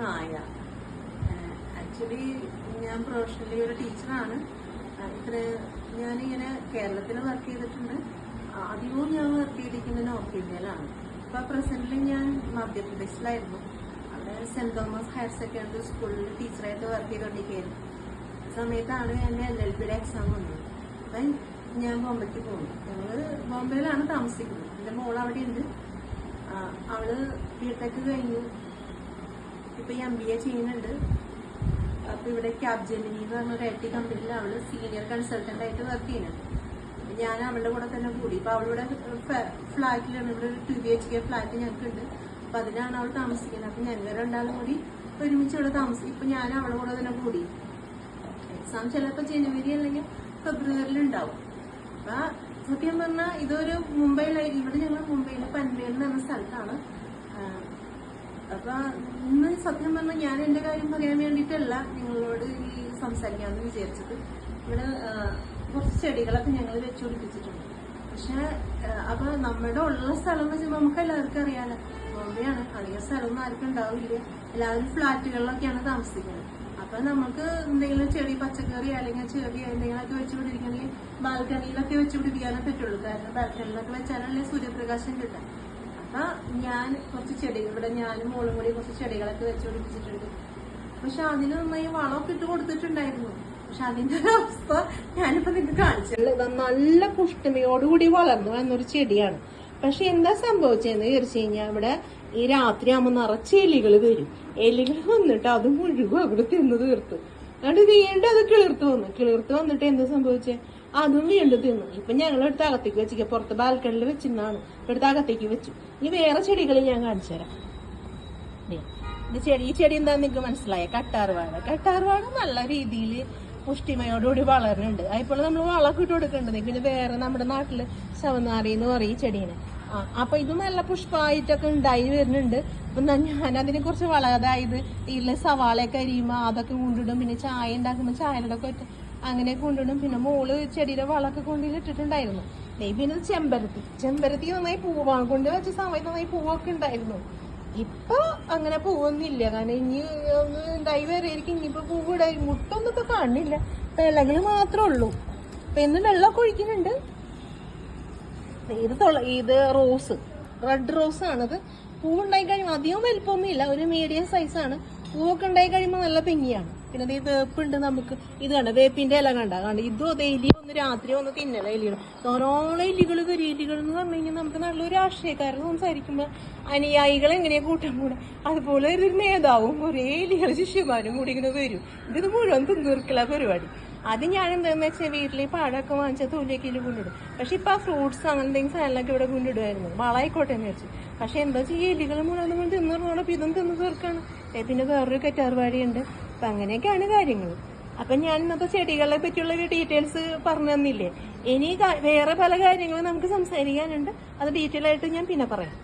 മായ actually ഞാൻ professionally ഒരു ടീച്ചറാണ് ഇത്ര ഞാനിങ്ങനെ കേരളത്തിൽ വർക്ക് ചെയ്തിട്ടുണ്ട്. ആദ്യവും ഞാൻ വർക്ക് ചെയ്തിരിക്കുന്നത് നോർത്ത് ഇന്ത്യയിലാണ് ഇപ്പൊ പ്രസന്റിൽ ഞാൻ മധ്യപ്രദേശിലായിരുന്നു. അവിടെ സെന്റ് തോമസ് ഹയർ സെക്കൻഡറി സ്കൂളിൽ ടീച്ചറായിട്ട് വർക്ക് ചെയ്തുകൊണ്ടിരിക്കുകയായിരുന്നു സമയത്താണ് എന്റെ എൽ എൽ പിയുടെ എക്സാം വന്നത്. അപ്പം ഞാൻ ബോംബെക്ക് പോകുന്നു ഞങ്ങൾ ബോംബെയിലാണ് താമസിക്കുന്നത്. എന്റെ മോൾ അവിടെ ഉണ്ട് അവൾ ബിടെക് കഴിഞ്ഞു. ഇപ്പൊ എം ബി എ ചെയ്യുന്നുണ്ട്. അപ്പൊ ഇവിടെ ക്യാബ് ജെമിനി എന്ന് പറഞ്ഞ ഒരു ഐ ടി കമ്പനിയിൽ അവൾ സീനിയർ കൺസൾട്ടന്റ് ആയിട്ട് വർക്ക് ചെയ്യുന്നുണ്ട്. ഞാൻ അവളുടെ കൂടെ തന്നെ കൂടി. ഇപ്പൊ അവളിവിടെ ഫ്ലാറ്റിലാണ് ഇവിടെ ഒരു two B H K flat ഞങ്ങൾക്കുണ്ട്. അപ്പൊ അതിനാണ് അവൾ താമസിക്കുന്നത്. അപ്പൊ ഞങ്ങൾ രണ്ടാളും കൂടി ഒരുമിച്ച് ഇവിടെ താമസിക്കും ഇപ്പൊ ഞാൻ അവളുടെ കൂടെ തന്നെ കൂടി. എക്സാം ചിലപ്പോ ജനുവരി അല്ലെങ്കിൽ ഫെബ്രുവരിയിൽ ഉണ്ടാവും. അപ്പൊ സത്യം പറഞ്ഞാൽ ഇതൊരു മുംബൈയിലെ ഇവിടെ ഞങ്ങൾ മുംബൈയിലെ പൻവേൽ എന്ന് പറഞ്ഞ സ്ഥലത്താണ്. അപ്പൊ ഇന്ന് സത്യം പറഞ്ഞാൽ ഞാൻ എന്റെ കാര്യം പറയാൻ വേണ്ടിയിട്ടല്ല നിങ്ങളോട് ഈ സംസാരിക്കാമെന്ന് വിചാരിച്ചത്. ഇവിടെ കുറച്ച് ചെടികളൊക്കെ ഞങ്ങൾ വെച്ചുപിടിപ്പിച്ചിട്ടുണ്ട്. പക്ഷെ അപ്പൊ നമ്മുടെ ഉള്ള സ്ഥലം വെച്ച് നമുക്ക് എല്ലാവർക്കും അറിയാലോ. ബോംബെയാണ്. അധികം സ്ഥലമൊന്നും ആർക്കും ഉണ്ടാവില്ല. എല്ലാവരും ഫ്ലാറ്റുകളിലൊക്കെയാണ് താമസിക്കുന്നത്. അപ്പൊ നമുക്ക് എന്തെങ്കിലും ചെടി പച്ചക്കറി അല്ലെങ്കിൽ ചെറിയ എന്തെങ്കിലുമൊക്കെ വെച്ച് പിടിപ്പിക്കണമെങ്കിൽ ബാൽക്കണിയിലൊക്കെ വെച്ച് പിടിപ്പിക്കാനേ പറ്റുള്ളൂ. കാരണം ബാൽക്കണിയിലൊക്കെ വെച്ചാലല്ലേ സൂര്യപ്രകാശം കിട്ടാം അപ്പൊ ഞാൻ കുറച്ച് ചെടികൾ ഇവിടെ ഞാനും മോളും കൂടി കുറച്ച് ചെടികളൊക്കെ വെച്ച് പിടിപ്പിച്ചിട്ടുണ്ട്. പക്ഷെ അതിന് നന്നായി വളമൊക്കെ ഇട്ട് കൊടുത്തിട്ടുണ്ടായിരുന്നു. പക്ഷെ അതിന്റെ അവസ്ഥ ഞാനിപ്പോ നിങ്ങൾക്ക് കാണിച്ചത് നല്ല പുഷ്ടിമയോടുകൂടി വളർന്നു വന്നൊരു ചെടിയാണ്. പക്ഷെ എന്താ സംഭവിച്ചതെന്ന് ചോദിച്ചു കഴിഞ്ഞാൽ ഇവിടെ ഈ രാത്രി ആകുമ്പോൾ നിറച്ച് എലികൾ വരും. എലികൾ വന്നിട്ട് അത് മുഴുവൻ അവിടെ തിന്ന് തീർത്തു. എന്നിട്ട് വീണ്ടും അത് കിളിർത്ത് വന്നു. കിളിർത്ത് വന്നിട്ട് എന്താ സംഭവിച്ചേ? അതും വീണ്ടും തിന്നു. ഇപ്പൊ ഞങ്ങൾ എടുത്ത് അകത്തേക്ക് വെച്ചിരിക്കുക പുറത്ത് ബാൽക്കണിയിൽ വെച്ചിരുന്നാണ് എടുത്ത് അകത്തേക്ക് വെച്ചു. ഇനി വേറെ ചെടികൾ ഞാൻ കാണിച്ചു തരാം. ഇത് ചെടി ഈ ചെടി എന്താ നിങ്ങൾക്ക് മനസ്സിലായ? കട്ടാർവാഴ. കട്ടാർവാഴ നല്ല രീതിയിൽ പുഷ്ടിമയോടുകൂടി വളരുന്നുണ്ട്. അതിപ്പോൾ നമ്മൾ വളക്കിട്ട് ഇട്ട് കൊടുക്കേണ്ടത്. പിന്നെ വേറെ നമ്മുടെ നാട്ടിൽ ശവനാറി എന്ന് പറയും ഈ ചെടീനെ. അപ്പൊ ഇത് നല്ല പുഷ്പമായിട്ടൊക്കെ ഉണ്ടായി വരുന്നുണ്ട്. അപ്പൊ ഞാൻ അതിനെ കുറിച്ച് വളരെ അതായത് ഇതിലെ സവാളയൊക്കെ അതൊക്കെ കൊണ്ടിടും പിന്നെ ചായ ഉണ്ടാക്കുമ്പോൾ ചായയുടെ ഒക്കെ അങ്ങനെ കൊണ്ടിടും. പിന്നെ മോൾ ചെടിയുടെ വളമൊക്കെ കൊണ്ടിട്ടിട്ടുണ്ടായിരുന്നു ഇത് ചെമ്പരത്തി. ചെമ്പരത്തി നന്നായി പൂവാ കൊണ്ട് വെച്ച സമയത്ത് നന്നായി പൂവൊക്കെ ഉണ്ടായിരുന്നു. ഇപ്പൊ അങ്ങനെ പൂവൊന്നുമില്ല. കാരണം ഇനി ഒന്ന് ഉണ്ടായി വരെയായിരിക്കും ഇനിയിപ്പോ പൂവ് മുട്ടൊന്നും ഇപ്പൊ കാണില്ല. ഇലകൾ മാത്രമേ ഉള്ളൂ. അപ്പൊ ഇന്ന് വെള്ളമൊക്കെ ഒഴിക്കുന്നുണ്ട്. ഇത് ഇത് റോസ്. റെഡ് റോസ് ആണത് പൂവുണ്ടായി കഴിയുമ്പോൾ അധികം വലിപ്പമൊന്നും ഇല്ല ഒരു മീഡിയം സൈസാണ്. പൂവൊക്കെ ഉണ്ടായി കഴിയുമ്പോൾ നല്ല പെങ്ങിയാണ്. പിന്നെ ഈ വേപ്പുണ്ട് നമുക്ക്. ഇത് കണ്ട? വേപ്പിന്റെ ഇല കണ്ട? കണ്ട? ഇതും അതെ ഒന്ന് രാത്രി ഒന്ന് തിന്നല എലികൾ ധാരാളം എലികൾ ഇലികൾ എന്ന് പറഞ്ഞു കഴിഞ്ഞാൽ നമുക്ക് നല്ലൊരു രാഷ്ട്രീയക്കാരൻ സംസാരിക്കുമ്പോൾ അനുയായികൾ എങ്ങനെയാണ് കൂട്ടം കൂടെ അതുപോലെ ഒരു നേതാവും കുറേ എലികൾ ശിഷ്യന്മാരും കൂടി ഇങ്ങനെ വരും. ഇത് മുഴുവൻ തിന്നീർക്കല പരിപാടി. അത് ഞാൻ എന്താന്ന് വെച്ചാൽ വീട്ടിൽ ഈ പാടൊക്കെ വാങ്ങിച്ച തൊലിയൊക്കെ കൊണ്ടിടും. പക്ഷെ ഇപ്പൊ ആ ഫ്രൂട്ട്സ് അങ്ങനെ എന്തെങ്കിലും സാധനങ്ങളൊക്കെ ഇവിടെ കൊണ്ടിടുമായിരുന്നു വളായിക്കോട്ടെ എന്ന് വെച്ച് പക്ഷെ എന്താ ചെയ്യാ എലികൾ മുഴുവൻ നമ്മൾ തിന്നറോളം അപ്പൊ ഇതും തിന്ന് തീർക്കാണ്. പിന്നെ വേറൊരു കറ്റാർവാടിയുണ്ട്. അപ്പൊ അങ്ങനെയൊക്കെയാണ് കാര്യങ്ങൾ. അപ്പൊ ഞാൻ ഇന്നത്തെ ചെടികളെ പറ്റിയുള്ള ഡീറ്റെയിൽസ് പറഞ്ഞു തന്നില്ലേ? ഇനി വേറെ പല കാര്യങ്ങളും നമുക്ക് സംസാരിക്കാനുണ്ട്. അത് ഡീറ്റെയിൽ ആയിട്ട് ഞാൻ പിന്നെ പറയാം.